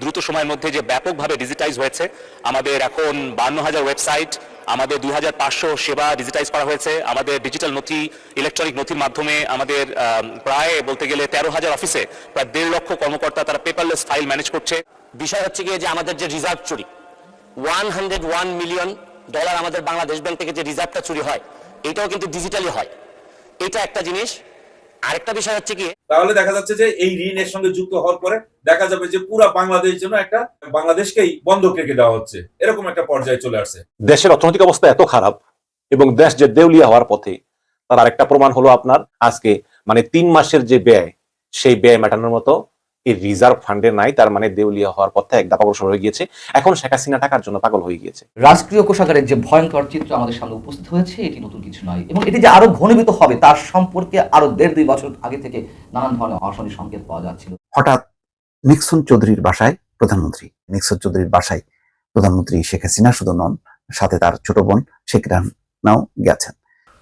দ্রুত সময়ের মধ্যে যে ব্যাপকভাবে ডিজিটাইজ হয়েছে, আমাদের এখন বান্ন হাজার ওয়েবসাইট আমাদের দুই হাজার পাঁচশো সেবা ডিজিটাইজ করা হয়েছে, আমাদের ডিজিটাল নথি ইলেকট্রনিক নথির মাধ্যমে আমাদের প্রায় বলতে গেলে তেরো হাজার অফিসে প্রায় দেড় লক্ষ কর্মকর্তা তারা পেপারলেস ফাইল ম্যানেজ করছে। বিষয় হচ্ছে গিয়ে যে আমাদের যে রিজার্ভ চুরি one hundred one million dollar আমাদের বাংলাদেশ ব্যাংক থেকে যে রিজার্ভটা চুরি হয়, এটাও কিন্তু ডিজিটালি হয়। এটা একটা জিনিস আরেকটা বিষয় হচ্ছে কি তাহলে দেখা যাচ্ছে যে এই ঋণের সঙ্গে যুক্ত হওয়ার পরে দেখা যাবে যে পুরো বাংলাদেশ জন্য একটা বাংলাদেশকেই বন্ধক রেখে দেওয়া হচ্ছে। এরকম একটা পর্যায়ে চলে আসছে। দেশের অর্থনৈতিক অবস্থা এত খারাপ এবং দেশ যে দেউলিয়া হওয়ার পথে তার আরেকটা প্রমাণ হলো আপনার আজকে মানে তিন মাসের যে ব্যয় সেই ব্যয় মেটানোর মতো এই রিজার্ভ ফান্ডে নাই তার মানে দেউলিয়া হওয়ার পথে এক দাপা অগ্রসর হয়ে গিয়েছে। এখন শেখ হাসিনা টাকার জন্য পাগল হয়ে গিয়েছে। রাষ্ট্রীয় কোষাগারের যে ভয়ঙ্কর চিত্র আমাদের সামনে উপস্থিত হয়েছে এটি নতুন কিছু নয়। এবং এটি যে আরও ঘনীভূত হবে তার সম্পর্কে আরও দেড় দুই বছর আগে থেকে নানান ধরনের অশনি সংকেত পাওয়া যাচ্ছিল। হঠাৎ নিক্সন চৌধুরীর বাসায় প্রধানমন্ত্রী নিক্সন চৌধুরীর বাসায় প্রধানমন্ত্রী শেখ হাসিনা শুধু নন সাথে তার ছোট বোন শেখ রানাও গেছেন।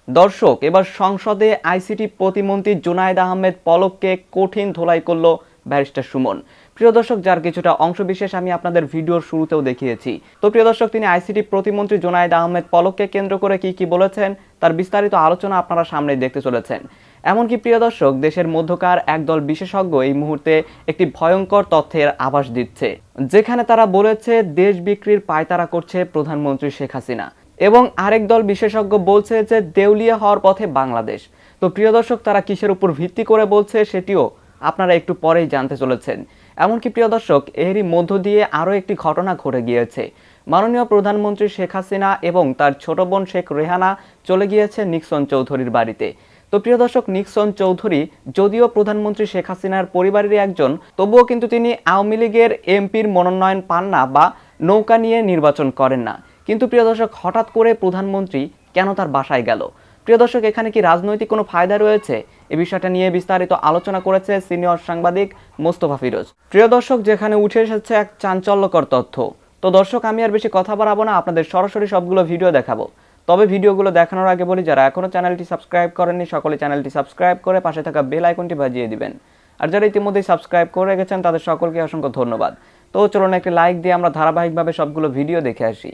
দর্শক এবার সংসদে আইসিটি প্রতিমন্ত্রী জুনায়েদ আহমেদ পলককে কঠিন ধোলাই করল ব্যারিস্টার সুমন। প্রিয় দর্শক, যার কিছুটা অংশবিশেষ আমি আপনাদের ভিডিওর শুরুতেও দেখিয়েছি। তো প্রিয় দর্শক, তিনি আইসিটি প্রতিমন্ত্রী জুনায়েদ আহমেদ পলককে কেন্দ্র করে কি কি বলেছেন, তার বিস্তারিত আলোচনা আপনারা সামনে দেখতে চলেছেন। এমনকি প্রিয় দর্শক, দেশের মধ্যকার একদল বিশেষজ্ঞ এই মুহূর্তে একটি ভয়ঙ্কর তথ্যের আভাস দিচ্ছে, যেখানে তারা বলেছে দেশ বিক্রির পায়তারা করছে প্রধানমন্ত্রী শেখ হাসিনা। এবং আরেক দল বিশেষজ্ঞ বলছে যে দেউলিয়া হওয়ার পথে বাংলাদেশ। তো প্রিয় দর্শক, তারা কিসের উপর ভিত্তি করে বলছে সেটিও আপনারা একটু পরেই জানতে চলেছেন। এমনকি প্রিয় দর্শক, এরই মধ্য দিয়ে আরও একটি ঘটনা ঘটে গিয়েছে। মাননীয় প্রধানমন্ত্রী শেখ হাসিনা এবং তার ছোট বোন শেখ রেহানা চলে গিয়েছে নিক্সন চৌধুরীর বাড়িতে। তো প্রিয় দর্শক, নিক্সন চৌধুরী যদিও প্রধানমন্ত্রী শেখ হাসিনার পরিবারের একজন, তবুও কিন্তু তিনি আওয়ামী লীগের এমপির মনোনয়ন পান না বা নৌকা নিয়ে নির্বাচন করেন না। কিন্তু প্রিয় দর্শক, হঠাৎ করে প্রধানমন্ত্রী কেন তার বাসায় গেল? প্রিয় দর্শক, এখানে কি রাজনৈতিক কোনো ফায়দা রয়েছে? এই বিষয়টা নিয়ে বিস্তারিত আলোচনা করেছে সিনিয়র সাংবাদিক মোস্তফা ফিরোজ। প্রিয় দর্শক, যেখানে উঠে এসেছে এক চাঞ্চল্যকর তথ্য। তো দর্শক, আমি আর বেশি কথা বাড়াবো না, আপনাদের সরাসরি সবগুলো ভিডিও দেখাবো। তবে ভিডিওগুলো দেখানোর আগে বলি, যারা এখনও চ্যানেলটি সাবস্ক্রাইব করেননি, সকলে চ্যানেলটি সাবস্ক্রাইব করে পাশে থাকা বেল আইকনটি বাজিয়ে দিবেন। আর যারা ইতিমধ্যেই সাবস্ক্রাইব করে রেখেছেন, তাদের সকলকে অসংখ্য ধন্যবাদ। তো চলুন একটি লাইক দিয়ে আমরা ধারাবাহিকভাবে সবগুলো ভিডিও দেখে আসি।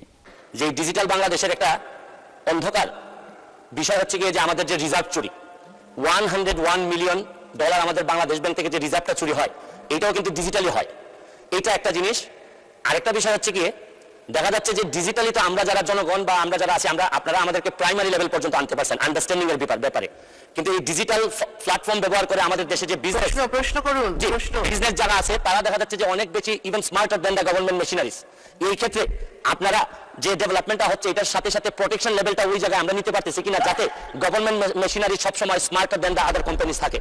যে ডিজিটাল বাংলাদেশের একটা অন্ধকার বিষয় হচ্ছে গিয়ে যে আমাদের যে রিজার্ভ চুরি one hundred one million dollar আমাদের বাংলাদেশ ব্যাংক থেকে যে রিজার্ভটা চুরি হয়, এটাও কিন্তু ডিজিটালি হয়। এটা একটা জিনিস। আরেকটা বিষয় হচ্ছে গিয়ে, দেখা যাচ্ছে যে ডিজিটালি তো আমরা যারা জনগণ বা আমরা যারা আছি, আমরা আপনারা আমাদেরকে প্রাইমারি লেভেল পর্যন্ত আনতে পারছেন আন্ডারস্ট্যান্ডিং এর ব্যাপারে। কিন্তু এই ডিজিটাল প্ল্যাটফর্ম ব্যবহার করে আমাদের দেশে যে বিজনেস প্রশ্ন করুন বিজনেস যারা আছে তারা দেখা যাচ্ছে যে অনেক বেশি even smarter than the government machineries এই ক্ষেত্রে আপনারা যে ডেভেলপমেন্টটা হচ্ছে এটার সাথে সাথে প্রোটেকশন লেভেলটা ওই জায়গায় আমরা নিতে পারতেছি কিনা যাতে গভর্নমেন্ট মেশিনারি সবসময় smarter than the other companies থাকে।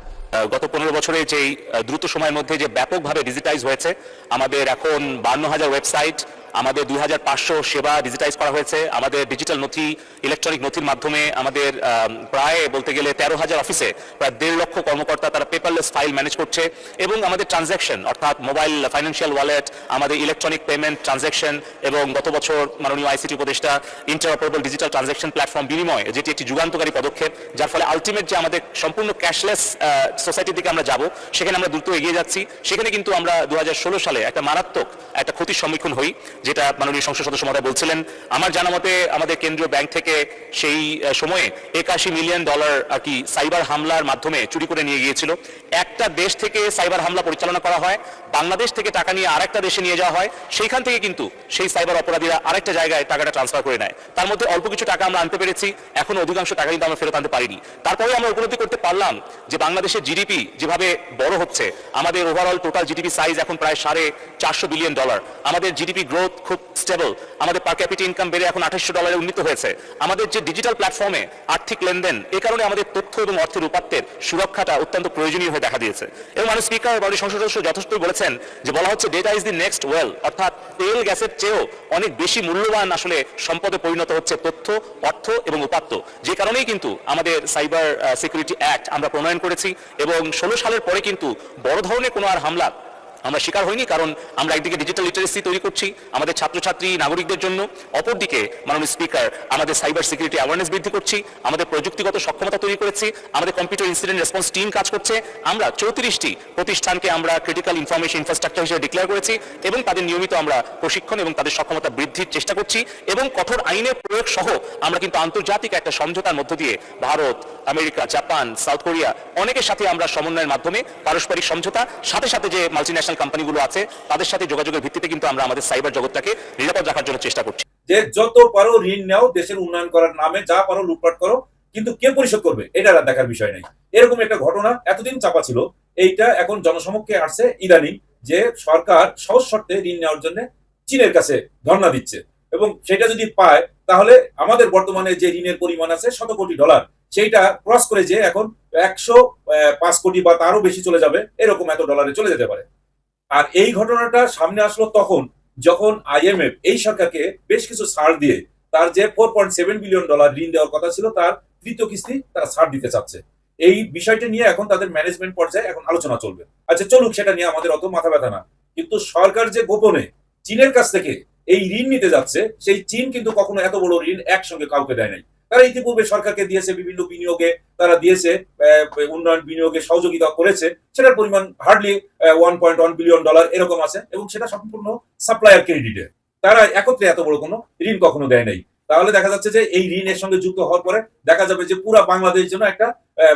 গত পনেরো বছরে যেই দ্রুত সময়ের মধ্যে যে ব্যাপকভাবে ডিজিটাইজ হয়েছে আমাদের এখন বান্ন হাজার ওয়েবসাইট আমাদের দুই হাজার পাঁচশো সেবা ডিজিটাইজ করা হয়েছে আমাদের ডিজিটাল নথি ইলেকট্রনিক নথির মাধ্যমে আমাদের আম, প্রায় বলতে গেলে তেরো হাজার অফিসে প্রায় দেড় লক্ষ কর্মকর্তা তারা পেপারলেস ফাইল ম্যানেজ করছে এবং আমাদের ট্রানজ্যাকশন অর্থাৎ মোবাইল ফাইন্যান্সিয়াল ওয়ালেট আমাদের ইলেকট্রনিক পেমেন্ট ট্রানজ্যাকশন এবং গত বছর মাননীয় আইসিটি উপদেষ্টা ইন্টারঅপারেবল ডিজিটাল ট্রানজ্যাকশন প্ল্যাটফর্ম বিনিময় যেটি একটি যুগান্তকারী পদক্ষেপ, যার ফলে আলটিমেট যে আমাদের সম্পূর্ণ ক্যাশলেস সোসাইটির দিকে আমরা যাব, সেখানে আমরা দ্রুত এগিয়ে যাচ্ছি। সেখানে কিন্তু আমরা দু হাজার ষোলো সালে একটা মারাত্মক একটা ক্ষতির সম্মুখীন হই, যেটা মাননীয় সংসদ সদস্য মহোদয় বলছিলেন। আমার জানা মতে আমাদের কেন্দ্রীয় ব্যাংক থেকে সেই সময়ে একাশি মিলিয়ন ডলার আর কি সাইবার হামলার মাধ্যমে চুরি করে নিয়ে গিয়েছিল। একটা দেশ থেকে সাইবার হামলা পরিচালনা করা হয়, বাংলাদেশ থেকে টাকা নিয়ে আরেকটা দেশে নিয়ে যাওয়া হয়, সেইখান থেকে কিন্তু সেই সাইবার অপরাধীরা আরেকটা জায়গায় টাকাটা ট্রান্সফার করে নেয়। তার মধ্যে অল্প কিছু টাকা আমরা আনতে পেরেছি, এখন অধিকাংশ টাকা কিন্তু আমরা ফেরত আনতে পারিনি। তারপরে আমরা উপলব্ধি করতে পারলাম যে বাংলাদেশের জিডিপি যেভাবে বড় হচ্ছে, আমাদের ওভারঅল টোটাল জিডিপি সাইজ এখন প্রায় সাড়ে চারশো বিলিয়ন ডলার আমাদের জিডিপি গ্রোথ খুব স্টেবল আমাদের পার ক্যাপিটি ইনকাম বেড়ে এখন আঠাশশো ডলারে উন্নীত হয়েছে। আমাদের যে ডিজিটাল প্ল্যাটফর্মে আর্থিক লেনদেন, এ কারণে আমাদের তথ্য এবং অর্থের উপাত্তের সুরক্ষাটা অত্যন্ত প্রয়োজনীয় হয়ে দেখা দিয়েছে। এবং মানুষ স্পিকার বাড়ির সংসদ সদস্য যথেষ্টই বলেছেন যে বলা হচ্ছে data is the next oil অর্থাৎ তেল গ্যাসের চেয়েও অনেক বেশি মূল্যবান আসলে সম্পদে পরিণত হচ্ছে তথ্য, অর্থ এবং উপাত্ত। যে কারণেই কিন্তু আমাদের সাইবার সিকিউরিটি অ্যাক্ট আমরা প্রণয়ন করেছি এবং ষোলো সালের পরে কিন্তু বড় ধরনের কোনো আর হামলা আমরা শিকার হইনি, কারণ আমরা একদিকে ডিজিটাল লিটারেসি তৈরি করছি আমাদের ছাত্রছাত্রী, নাগরিকদের জন্য, অপরদিকে মাননীয় স্পিকার আমাদের সাইবার সিকিউরিটি অ্যাওয়ারনেস বৃদ্ধি করছি, আমাদের প্রযুক্তিগত সক্ষমতা তৈরি করেছি, আমাদের কম্পিউটার ইনসিডেন্ট রেসপন্স টিম কাজ করছে, আমরা চৌত্রিশটি প্রতিষ্ঠানকে আমরা ক্রিটিক্যাল ইনফরমেশন ইনফ্রাস্ট্রাকচার হিসেবে ডিক্লেয়ার করেছি এবং তাদের নিয়মিত আমরা প্রশিক্ষণ এবং তাদের সক্ষমতা বৃদ্ধির চেষ্টা করছি এবং কঠোর আইনের প্রয়োগ সহ আমরা কিন্তু আন্তর্জাতিক একটা সমঝোতার মধ্য দিয়ে Bharat, America, Japan, South Korea অনেকের সাথে আমরা সমন্বয়ের মাধ্যমে পারস্পরিক সমঝোতা, সাথে সাথে যে মাল্টিন্যাশনাল কোম্পানিগুলো আছে, তাদের সাথে যোগাযোগের ভিত্তিতে কিন্তু আমরা আমাদের সাইবার জগৎটাকে নিরাপদ রাখার জন্য চেষ্টা করছি। যে যত পারো ঋণ নাও, দেশের উন্নয়ন করার নামে যা পারো লুটপাট করো, কিন্তু কে পরিশোধ করবে? এটা দেখার বিষয় নাই। এরকম একটা ঘটনা এতদিন চাপা ছিল, এইটা এখন জনসমক্ষে আসছে ইদানিং যে সরকার সহজ শর্তে ঋণ নেওয়ার জন্য চীনের কাছে ধর্ণা দিচ্ছে। এবং সেটা যদি পায়, তাহলে আমাদের বর্তমানে যে ঋণের পরিমাণ আছে শত কোটি ডলার, সেইটা ক্রস করে যে এখন একশো পাঁচ কোটি বা তারও বেশি চলে যাবে, এরকম এত ডলারে চলে যেতে পারে। আর এই ঘটনাটা সামনে আসলো তখন, যখন আইএমএফ এই সরকারকে বেশ কিছু ছাড় দিয়ে তার যে four point seven billion dollar ঋণ দেওয়ার কথা ছিল, তার তৃতীয় কিস্তি তারা ছাড় দিতে চাচ্ছে। এই বিষয়টা নিয়ে এখন তাদের ম্যানেজমেন্ট পর্যায়ে এখন আলোচনা চলবে। আচ্ছা চলুক, সেটা নিয়ে আমাদের অত মাথা ব্যথা না। কিন্তু সরকার যে গোপনে চীনের কাছ থেকে এই ঋণ নিতে যাচ্ছে, সেই চীন কিন্তু কখনো এত বড় ঋণ একসঙ্গে কাউকে দেয় নাই। তারা ইতিপূর্বে সরকারকে দিয়েছে, বিভিন্ন বিনিয়োগে তারা দিয়েছে উন্নয়ন বিনিয়োগে সহযোগিতা করেছে। সেটার পরিমাণ hardly one point one billion dollar এরকম আছে এবং সেটা সম্পূর্ণ সাপ্লায়ার ক্রেডিটে তারা একত্রে এত বড় কোনো ঋণ কখনো দেয় নাই। তাহলে দেখা যাচ্ছে যে এই ঋণের সঙ্গে যুক্ত হওয়ার পরে দেখা যাবে যে পুরা বাংলাদেশ যেন একটা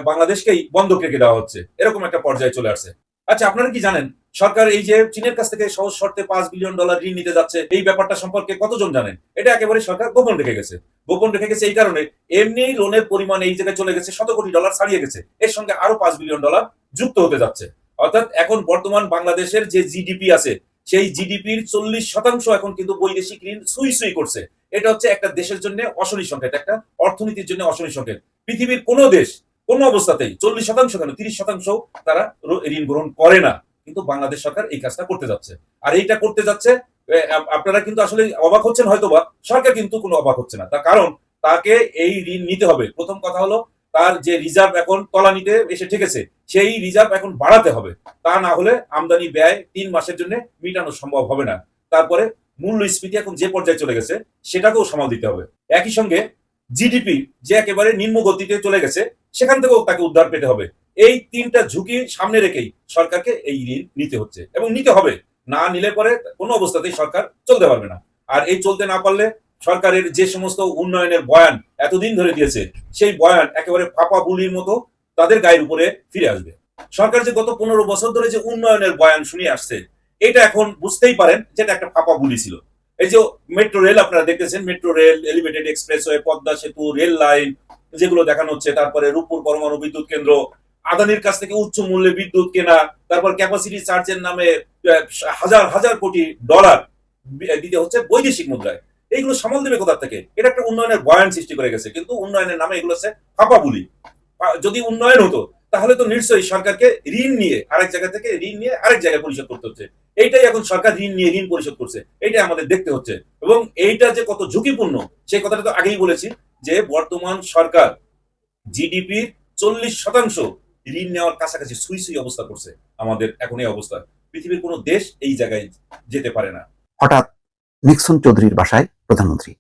বাংলাদেশকেই বন্ধক রেখে দেওয়া হচ্ছে। এরকম একটা পর্যায়ে চলে আসছে। আচ্ছা আপনারা কি জানেন? সরকার এই যে চীনের কাছ থেকে সহজ শর্তে পাঁচ বিলিয়ন ডলার ঋণ নিতে যাচ্ছে, এই ব্যাপারটা সম্পর্কে কতজন জানেন? এটা একেবারে সরকার গোপন রেখে গেছে। গোপন রেখে গেছে এই কারণে এমনি লোনের পরিমাণ এই জায়গায় চলে গেছে, শত কোটি ডলার ছাড়িয়ে গেছে। এর সঙ্গে আরও পাঁচ বিলিয়ন ডলার যুক্ত হতে যাচ্ছে। অর্থাৎ এখন বর্তমান বাংলাদেশের যে জিডিপি আছে, সেই জিডিপির চল্লিশ শতাংশ এখন কিন্তু বৈদেশিক ঋণ সুই সুই করছে। এটা হচ্ছে একটা দেশের জন্য অশনি সংকেত, একটা অর্থনীতির জন্য অশনি সংকেত। পৃথিবীর কোনো দেশ কোনো অবস্থাতেই চল্লিশ শতাংশ কেন? তিরিশ শতাংশ তারা ঋণ গ্রহণ করে না। কিন্তু বাংলাদেশ সরকার এই কাজটা করতে যাচ্ছে। আর এইটা করতে যাচ্ছে আপনারা কিন্তু আসলে অবাক হচ্ছেন হয়তোবা। সরকার কিন্তু কোনো অবাক হচ্ছে না। তার কারণ তাকে এই ঋণ নিতে হবে। প্রথম কথা হলো, তার যে রিজার্ভ এখন তলানিতে এসে ঠেকেছে, সেই রিজার্ভ এখন বাড়াতে হবে। তা না হলে আমদানি ব্যয় তিন মাসের জন্য মেটানো সম্ভব হবে না। তারপরে মূল্যস্ফীতি এখন যে পর্যায়ে চলে গেছে, সেটাকেও সামাল দিতে হবে। একই সঙ্গে জিডিপি যে একেবারে নিম্ন গতিতে চলে গেছে সেখান থেকেও তাকে উদ্ধার পেতে হবে। এই তিনটা ঝুঁকি সামনে রেখেই সরকারকে এই ঋণ নিতে হচ্ছে এবং নিতে হবে। না নিলে পরে কোনো অবস্থাতেই সরকার চলতে পারবে না। আর এই চলতে না পারলে সরকারের যে সমস্ত উন্নয়নের বয়ান এতদিন ধরে দিয়েছে, সেই বয়ান একেবারে ফাঁপা বুলির মতো তাদের গায়ের উপরে ফিরে আসবে। সরকার যে গত পনেরো বছর ধরে যে উন্নয়নের বয়ান শুনিয়ে আসছে, এটা এখন বুঝতেই পারেন যেটা একটা ফাঁপা বুলি ছিল। এই যে মেট্রো রেল আপনারা দেখতেছেন metro rail elevated expressway Padma সেতু রেল লাইন যেগুলো দেখানো হচ্ছে, তারপরে রূপপুর পরমাণু বিদ্যুৎ কেন্দ্র, আদানির কাছ থেকে উচ্চ মূল্যে বিদ্যুৎ কেনা, তারপর ক্যাপাসিটি চার্জের নামে হাজার হাজার কোটি ডলার দিতে হচ্ছে বৈদেশিক মুদ্রায়। এইগুলো সামাল দেবে কোথা থেকে? এটা একটা উন্নয়নের বয়ান সৃষ্টি করে গেছে। কিন্তু উন্নয়নের নামে এগুলো হচ্ছে ফাঁপা বুলি। যদি উন্নয়ন হতো, তাহলে তো নিশ্চয়ই সরকারকে ঋণ নিয়ে আরেক জায়গা থেকে ঋণ নিয়ে আরেক জায়গায় পরিশোধ করতে হচ্ছে। এইটাই এখন সরকার ঋণ নিয়ে ঋণ পরিশোধ করছে। এইটাই আমাদের দেখতে হচ্ছে। এবং এইটা যে কত ঝুঁকিপূর্ণ, সেই কথাটা তো আগেই বলেছি। যে বর্তমান সরকার জিডিপির চল্লিশ শতাংশ ঋণ নেওয়ার কাছাকাছি সুই সুই অবস্থা করছে আমাদের এখন এই অবস্থা। পৃথিবীর কোনো দেশ এই জায়গায় যেতে পারে না। হঠাৎ নিক্সন চৌধুরীর বাসায় প্রধানমন্ত্রী।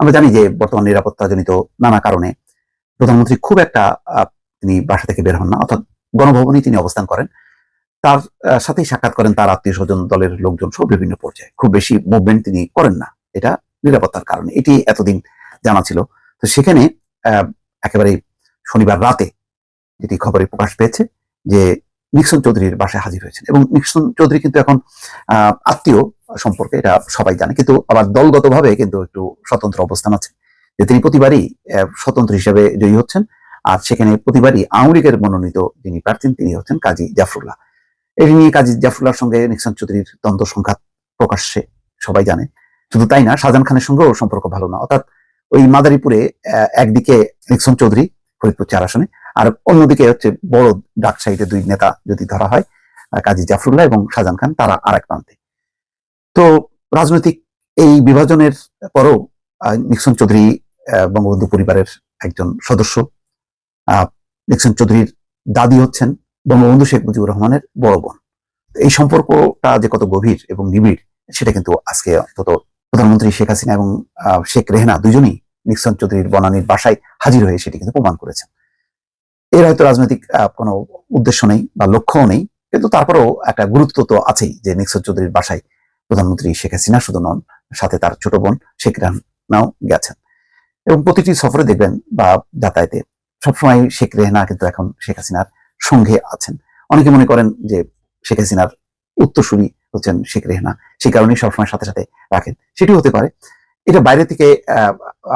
আমরা জানি যে বর্তমান নিরাপত্তাজনিত নানা কারণে প্রধানমন্ত্রী খুব একটা তিনি বাসা থেকে বের হন না, অর্থাৎ গণভবনেই তিনি অবস্থান করেন। তার সাথেই সাক্ষাৎ করেন তার আত্মীয় স্বজন দলের লোকজন সহ বিভিন্ন পর্যায়ে। খুব বেশি মুভমেন্ট তিনি করেন না। এটা নিরাপত্তার কারণে। এটি এতদিন জানা ছিল। তো সেখানে একেবারে শনিবার রাতে যেটি খবরে প্রকাশ পেয়েছে যে নিক্সন চৌধুরীর বাসায় হাজির হয়েছেন এবং নিক্সন চৌধুরী কিন্তু এখন আত্মীয় সম্পর্কে এটা সবাই জানে, কিন্তু আবার দলগতভাবে কিন্তু একটু স্বতন্ত্র অবস্থান আছে। যে তিনি প্রতিবারই স্বতন্ত্র হিসেবে জয়ী হচ্ছেন আর সেখানে প্রতিবারই আওয়ামী লীগের মনোনীত যিনি প্রার্থী, তিনি হচ্ছেন কাজী জাফরুল্লাহ। এটি নিয়ে কাজী জাফরুল্লাহর সঙ্গে নিক্সন চৌধুরীর দ্বন্দ্ব সংঘাত প্রকাশ্যে সবাই জানে। শুধু তাই না, শাহজাহান খানের সঙ্গেও সম্পর্ক ভালো না। অর্থাৎ ওই মাদারীপুরে একদিকে নিক্সন চৌধুরী ফরিদপুর চার আসনে, আর অন্যদিকে হচ্ছে বড় ডাক সাইডে দুই নেতা যদি ধরা হয় কাজী জাফরুল্লাহ এবং শাহজাহান খান, তারা আরেক প্রান্তে। তো রাজনৈতিক এই বিভাজনের পরও নিক্সন চৌধুরী বঙ্গবন্ধু পরিবারের একজন সদস্য। নিক্সন চৌধুরীর দাদি হচ্ছেন বঙ্গবন্ধু শেখ মুজিবুর রহমানের বড় বোন। এই সম্পর্কটা যে কত গভীর এবং নিবিড়, সেটা কিন্তু আজকে অন্তত প্রধানমন্ত্রী শেখ হাসিনা এবং শেখ রেহনা দুজনেই নিক্সন চৌধুরীর বনানীর বাসায় হাজির হয়ে সেটি কিন্তু প্রমাণ করেছেন। এর হয়তো রাজনৈতিক কোনো উদ্দেশ্য নেই বা লক্ষ্যও নেই, কিন্তু তারপরেও একটা গুরুত্ব তো আছেই যে নিক্সন চৌধুরীর বাসায় প্রধানমন্ত্রী শেখ হাসিনা শুধু নন, সাথে তার ছোট বোন শেখ রেহনাও গেছেন। এবং প্রতিটি সফরে দেখবেন বা যাতায়াতে সবসময় শেখ রেহনা কিন্তু এখন শেখ হাসিনার সঙ্গে আছেন। অনেকে মনে করেন যে শেখ হাসিনার উত্তরসূরি হচ্ছেন শেখ রেহনা, সেই কারণেই সবসময় সাথে সাথে রাখেন। সেটি হতে পারে। এটা বাইরে থেকে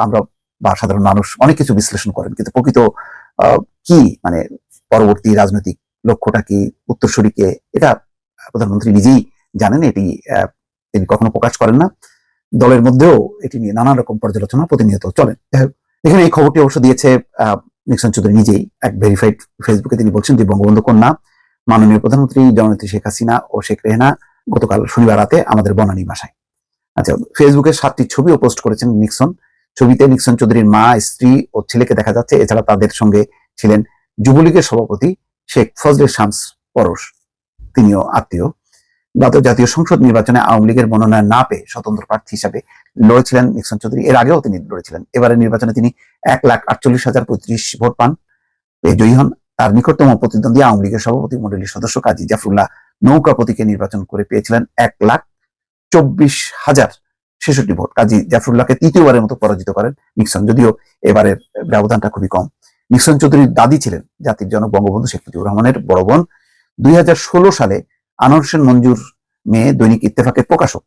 আমরা বা সাধারণ মানুষ অনেক কিছু বিশ্লেষণ করেন, কিন্তু প্রকৃত কি মানে পরবর্তী রাজনৈতিক লক্ষ্যটা কি উত্তরসূরিকে এটা প্রধানমন্ত্রী নিজেই জানেন, এটি তিনি কখনো প্রকাশ করেন না। দলের মধ্যেও এটি নিয়ে নানান রকম পর্যালোচনা প্রতিনিয়ত চলেন এখানে এই খবরটি অবশ্য দিয়েছে নিক্সন চৌধুরী নিজেই। এক ভেরিফাইড ফেসবুকে তিনি বলছেন যে বঙ্গবন্ধু কন্যা, মাননীয় প্রধানমন্ত্রী জননেত্রী শেখ হাসিনা ও শেখ রেহনা গতকাল শনিবার রাতে আমাদের বনানী বাসায়। আচ্ছা ফেসবুকে সাতটি ছবিও পোস্ট করেছেন নিক্সন। ছবিতে নিক্সন চৌধুরীর মা, স্ত্রী ও ছেলেকে দেখা যাচ্ছে। এছাড়া তাদের সঙ্গে ছিলেন যুবলীগের সভাপতি শেখ ফজলে শামস পরশ। তিনিও আত্মীয়। গত জাতীয় সংসদ নির্বাচনে আওয়ামী লীগের মনোনয়ন না পেয়ে স্বতন্ত্র প্রার্থী হিসাবে লড়েছিলেন নিক্সন চৌধুরী। এর আগেও তিনি লড়েছিলেন। এবারের নির্বাচনে তিনি এক লাখ আটচল্লিশ হাজার পঁয়ত্রিশ ভোট পান। জয়ী হন তার নিকটতম প্রতিদ্বন্দ্বী আওয়ামী লীগের সভাপতি মন্ডলীর সদস্য কাজী জাফরুল্লাহ নৌকা প্রতীকে নির্বাচন করে পেয়েছিলেন এক লাখ চব্বিশ হাজার ছেষট্টি ভোট। কাজী জাফরুল্লাহকে তৃতীয়বারের মতো পরাজিত করেন নিক্সন, যদিও এবারের ব্যবধানটা খুবই কম। নিক্সন চৌধুরীর দাদি ছিলেন জাতির জনক বঙ্গবন্ধু শেখ মুজিবুর রহমানের বড় বোন। দুই সালে আনোয়ার হোসেন মঞ্জুর মেয়ে দৈনিক ইত্তেফাকের প্রকাশক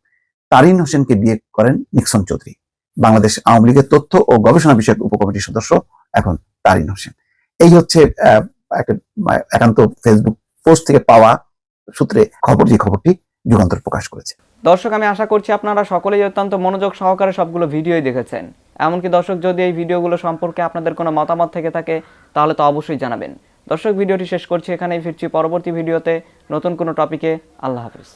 তারিন হোসেনকে বিয়ে করেন নিক্সন চৌধুরী। বাংলাদেশ আওয়ামী লীগের তথ্য ও গবেষণা বিষয়ক উপকমিটির সদস্য এখন তারিন হোসেন। এই হচ্ছে একটা একান্ত ফেসবুক পোস্ট থেকে পাওয়া সূত্রে খবর, যে খবরটি যুগান্তর প্রকাশ করেছে। দর্শক, আমি আশা করছি আপনারা সকলেই অত্যন্ত মনোযোগ সহকারে সবগুলো ভিডিওই দেখেছেন। এমনকি দর্শক, যদি এই ভিডিওগুলো সম্পর্কে আপনাদের কোনো মতামত থেকে থাকে, তাহলে তো অবশ্যই জানাবেন। দর্শক, ভিডিওটি শেষ করছি এখানেই, ফিরছি পরবর্তী ভিডিওতে নতুন কোনো টপিকে। আল্লাহ হাফিজ।